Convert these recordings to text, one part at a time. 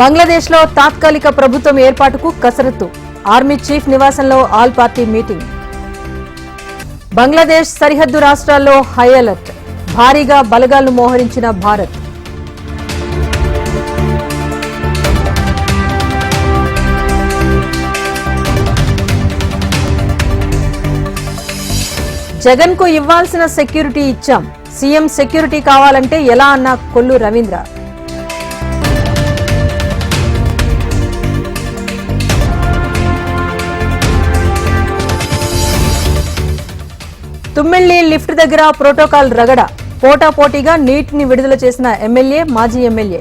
బంగ్లాదేశ్లో తాత్కాలిక ప్రభుత్వం ఏర్పాటుకు కసరత్తు. ఆర్మీ చీఫ్ నివాసంలో ఆల్ పార్టీ మీటింగ్. బంగ్లాదేశ్ సరిహద్దు రాష్ట్రాల్లో హై అలర్ట్. భారీగా బలగాలను మోహరించిన భారత్. జగన్కు ఇవ్వాల్సిన సెక్యూరిటీ ఇచ్చాం. సీఎం సెక్యూరిటీ కావాలంటే ఎలా అన్న కొల్లు రవీంద్ర. తుమ్మిళ్ళి లిఫ్ట్ దగ్గర ప్రోటోకాల్ రగడ. పోటాపోటీగా నీటిని విడుదల చేసిన ఎమ్మెల్యే మాజీ ఎమ్మెల్యే.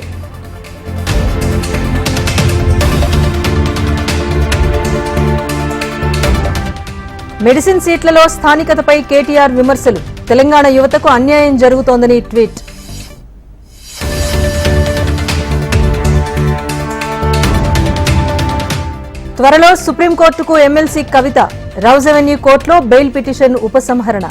మెడిసిన్ సీట్లలో స్థానికతపై కేటీఆర్ విమర్శలు. తెలంగాణ యువతకు అన్యాయం జరుగుతోందని ట్వీట్. త్వరలో సుప్రీంకోర్టుకు ఎమ్మెల్సీ కవిత రౌజ్ అవెన్యూ కోర్టులో బెయిల్ పిటిషన్ ఉపసంహరణ.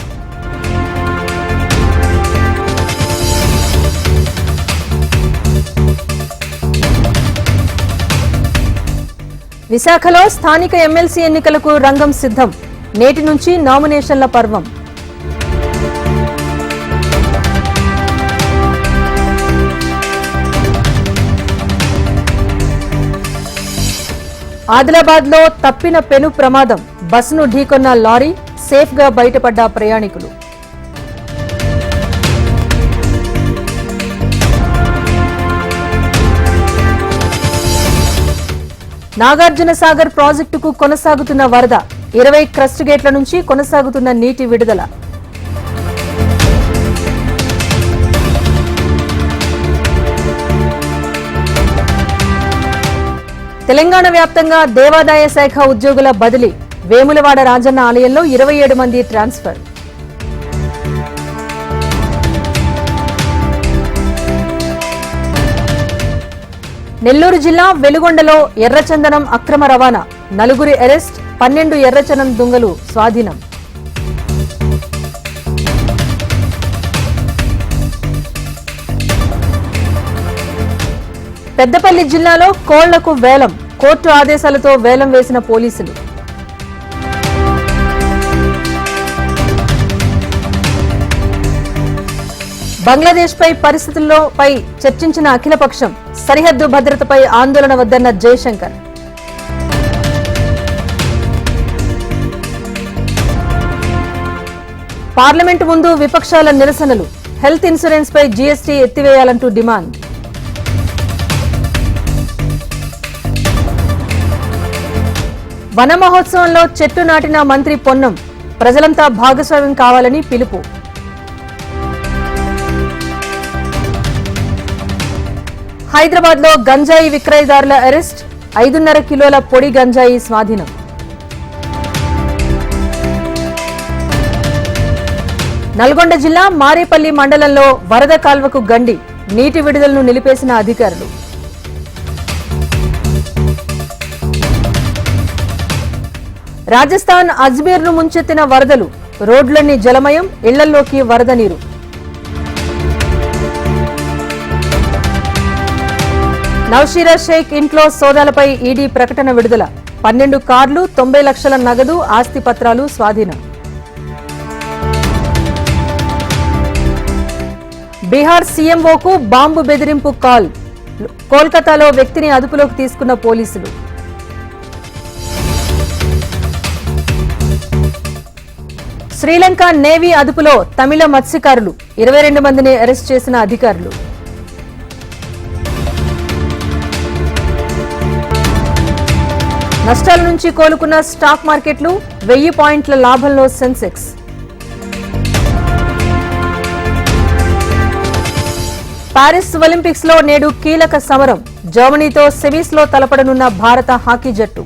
విశాఖలో స్థానిక ఎమ్మెల్సీ ఎన్నికలకు రంగం సిద్ధం. నేటి నుంచి నామినేషన్ల పర్వం. ఆదిలాబాద్లో తప్పిన పెను ప్రమాదం. బస్సును ఢీకొన్న లారీ సేఫ్గా బయటపడ్డ ప్రయాణికులు. నాగార్జున సాగర్ ప్రాజెక్టుకు కొనసాగుతున్న వరద. ఇరవై క్రస్ట్ గేట్ల నుంచి కొనసాగుతున్న నీటి విడుదల. తెలంగాణ వ్యాప్తంగా దేవాదాయ శాఖ ఉద్యోగుల బదిలీ. వేములవాడ రాజన్న ఆలయంలో ఇరవై ఏడు మంది ట్రాన్స్ఫర్. నెల్లూరు జిల్లా వెలుగొండలో ఎర్రచందనం అక్రమ రవాణా. నలుగురి అరెస్ట్ పన్నెండు ఎర్రచందనం దుంగలు స్వాధీనం. పెద్దపల్లి జిల్లాలో కోళ్ళకు వేలం కోర్టు ఆదేశాలతో వేలం వేసిన పోలీసులు. బంగ్లాదేశ్ పై పరిస్థితుల్లో పై చర్చించిన అఖిలపక్షం సరిహద్దు భద్రతపై ఆందోళన వద్దన్న జయశంకర్. పార్లమెంటు ముందు విపక్షాల నిరసనలు హెల్త్ ఇన్సూరెన్స్ పై జీఎస్టీ ఎత్తివేయాలంటూ డిమాండ్. వన మహోత్సవంలో చెట్టు నాటిన మంత్రి పొన్నం ప్రజలంతా భాగస్వామ్యం కావాలని పిలుపు. హైదరాబాద్లో గంజాయి విక్రయదారుల అరెస్ట్ ఐదున్నర కిలోల పొడి గంజాయి స్వాధీనం. నల్గొండ జిల్లా మారేపల్లి మండలంలో వరద కాల్వకు గండి నీటి విడుదలను నిలిపేసిన అధికారులు. రాజస్థాన్ అజ్మీర్ను ముంచెత్తిన వరదలు. రోడ్లన్నీ జలమయం ఇళ్ళల్లోకి వరద నీరు. నౌషీరా షేక్ ఇంట్లో సోదాలపై ఈడీ ప్రకటన విడుదల. పన్నెండు కార్లు తొంభై లక్షల నగదు ఆస్తి పత్రాలు స్వాధీనం. బీహార్ సీఎంఓకు బాంబు బెదిరింపు కాల్. కోల్కతాలో వ్యక్తిని అదుపులోకి తీసుకున్న పోలీసులు. శ్రీలంక నేవీ అదుపులో తమిళ మత్స్యకారులు. ఇరవై రెండు మందిని అరెస్ట్ చేసిన అధికారులు. నష్టాల నుంచి కోలుకున్న స్టాక్ మార్కెట్లు వెయ్యి పాయింట్ల లాభంలో సెన్సెక్స్. పారిస్ ఒలింపిక్స్లో నేడు కీలక సమరం. జర్మనీతో సెమీస్లో తలపడనున్న భారత హాకీ జట్టు.